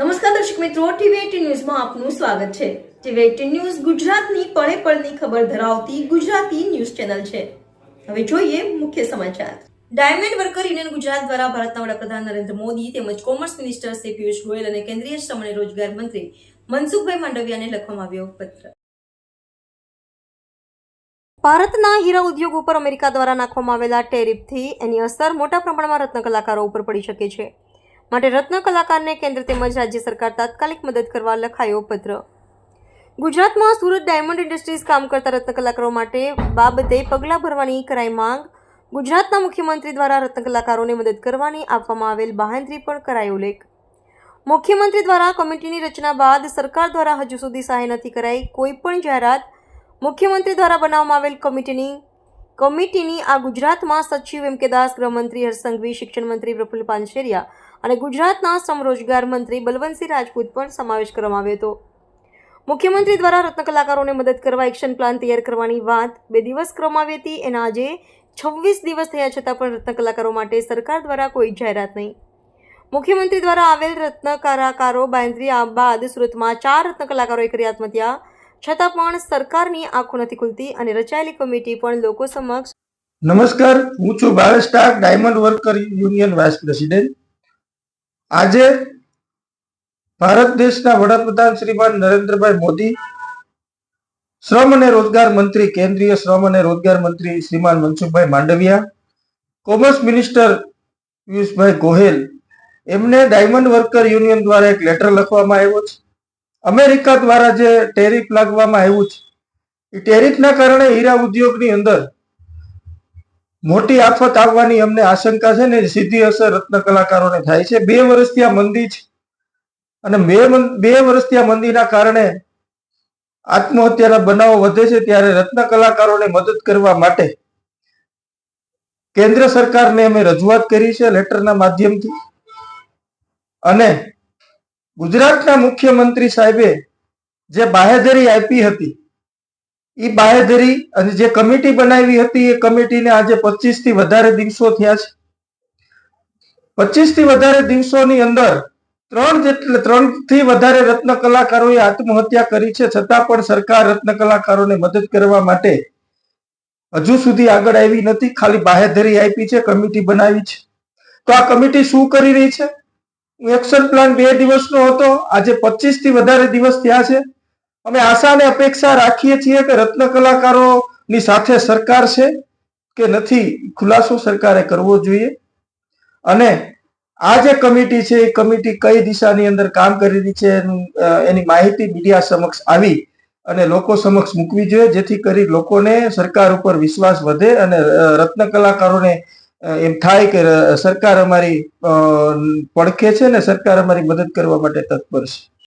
નમસ્કાર દર્શક મિત્રો, ટીવી ન્યૂઝમાં આપનું સ્વાગત છે. ટીવી ન્યૂઝ ગુજરાતની પળે પળની ખબર ધરાવતી ગુજરાતી ન્યૂઝ ચેનલ છે. હવે જોઈએ મુખ્ય સમાચાર. ડાયમંડ વર્કર યુનિયન ગુજરાત દ્વારા ભારતના વડાપ્રધાન નરેન્દ્ર મોદી તેમજ કોમર્સ મિનિસ્ટર શ્રી પિયુષ ગોયલ અને કેન્દ્રીય શ્રમ અને રોજગાર મંત્રી મનસુખભાઈ માંડવિયાને લખવામાં આવ્યો પત્ર. ભારતના હીરા ઉદ્યોગ ઉપર અમેરિકા દ્વારા નાખવામાં આવેલા ટેરિફથી એની અસર મોટા પ્રમાણમાં રત્ન કલાકારો ઉપર પડી શકે છે. માટે રત્ન કલાકારને કેન્દ્ર તેમજ રાજ્ય સરકાર તાત્કાલિક મદદ કરવા લખાયો પત્ર. ગુજરાતમાં સુરત ડાયમંડ ઇન્ડસ્ટ્રીઝ કામ કરતા રત્ન કલાકારો માટે બાબતે પગલાં ભરવાની કરાઈ માંગ. ગુજરાતના મુખ્યમંત્રી દ્વારા રત્ન કલાકારોને મદદ કરવાની આપવામાં આવેલ બાહેંધરી પણ કરાયો ઉલ્લેખ મુખ્યમંત્રી દ્વારા કમિટીની રચના બાદ સરકાર દ્વારા હજુ સુધી સહાય નથી કરાઈ કોઈ પણ જાહેરાત. મુખ્યમંત્રી દ્વારા બનાવવામાં આવેલ કમિટીની કમિટીની આ ગુજરાતમાં સચિવ એમ કે દાસ, ગૃહમંત્રી, હર્ષ સંઘવી, શિક્ષણ મંત્રી પ્રફુલ્લ પાનશેરિયા અને ગુજરાતના શ્રમરોજગાર મંત્રી બલવંતસિંહ રાજપૂત પણ સમાવેશ કરવામાં આવ્યો હતો. મુખ્યમંત્રી દ્વારા રત્ન કલાકારોને મદદ કરવા એક્શન પ્લાન તૈયાર કરવાની વાત બે દિવસ કરવામાં આવી હતી. એના આજે છવ્વીસ દિવસ થયા છતાં પણ રત્ન કલાકારો માટે સરકાર દ્વારા કોઈ જાહેરાત નહીં. મુખ્યમંત્રી દ્વારા આવેલ રત્ન કલાકારો બાંધરી આ બાદ સુરતમાં ચાર રત્ન કલાકારોએ કરી આત્મહત્યા. છતાં પણ સરકારની આંખો નથી ખુલતી અને રચાયેલી કમિટી પણ લોકો સમક્ષ નમસ્કાર, હું છું Bhavesh diamond worker union vice president. આજે ભારત દેશના વડાપ્રધાન શ્રીમાન નરેન્દ્રભાઈ મોદી શ્રમ અને રોજગાર મંત્રી, કેન્દ્રીય શ્રમ અને રોજગાર મંત્રી શ્રીમાન મનસુખભાઈ માંડવિયા, કોમર્સ મિનિસ્ટર પિયુષભાઈ ગોહેલ, એમને ડાયમંડ વર્કર યુનિયન દ્વારા એક લેટર લખવામાં આવ્યો છે. અમેરિકા દ્વારા જે ટેરિફ લાગવામાં આવ્યું છે. એ ટેરિફના કારણે હીરા ઉદ્યોગની અંદર મોટી આફત આવવાની અમને આશંકા છે ને સીધી અસર રત્ન કલાકારોને થાય છે. બે વર્ષથી આ મંદી છે. અને બે વર્ષથી આ મંદીના કારણે આત્મહત્યાના બનાવો વધે છે ત્યારે રત્ન કલાકારોને મદદ કરવા માટે કેન્દ્ર સરકારને અમે રજૂઆત કરી છે લેટરના માધ્યમથી. અને ગુજરાતના મુખ્યમંત્રી સાહેબે જે બાહેધરી આપી હતી એ બાહેધરી અને જે કમિટી બનાવી હતી, એ કમિટીને આજે પચીસથી વધારે દિવસો થયા છે. પચીસથી વધારે દિવસોની અંદર ત્રણ જેટલા ત્રણથી વધારે રત્ન કલાકારોએ આત્મહત્યા કરી છે. છતાં પણ સરકાર રત્ન કલાકારોને મદદ કરવા માટે હજુ સુધી આગળ આવી નથી. ખાલી બાહેધરી આપી છે, કમિટી બનાવી છે. તો આ કમિટી શું કરી રહી છે? એક્શન પ્લાન બે દિવસનો હતો. આજે પચીસથી વધારે દિવસ થયા છે. અમે આશા અને અપેક્ષા રાખીએ છીએ કે રત્ન કલાકારોની સાથે સરકાર છે કે નથી ખુલાસો સરકારે કરવો જોઈએ. અને આ જે કમિટી છે એ કમિટી કઈ દિશાની અંદર કામ કરી રહી છે એનું, માહિતી મીડિયા સમક્ષ આવી અને લોકો સમક્ષ મૂકવી જોઈએ જેથી કરી લોકોને સરકાર ઉપર વિશ્વાસ વધે અને રત્ન કલાકારોને એમ થાય કે સરકાર અમારી પડખે છે ને સરકાર અમારી મદદ કરવા માટે તત્પર છે.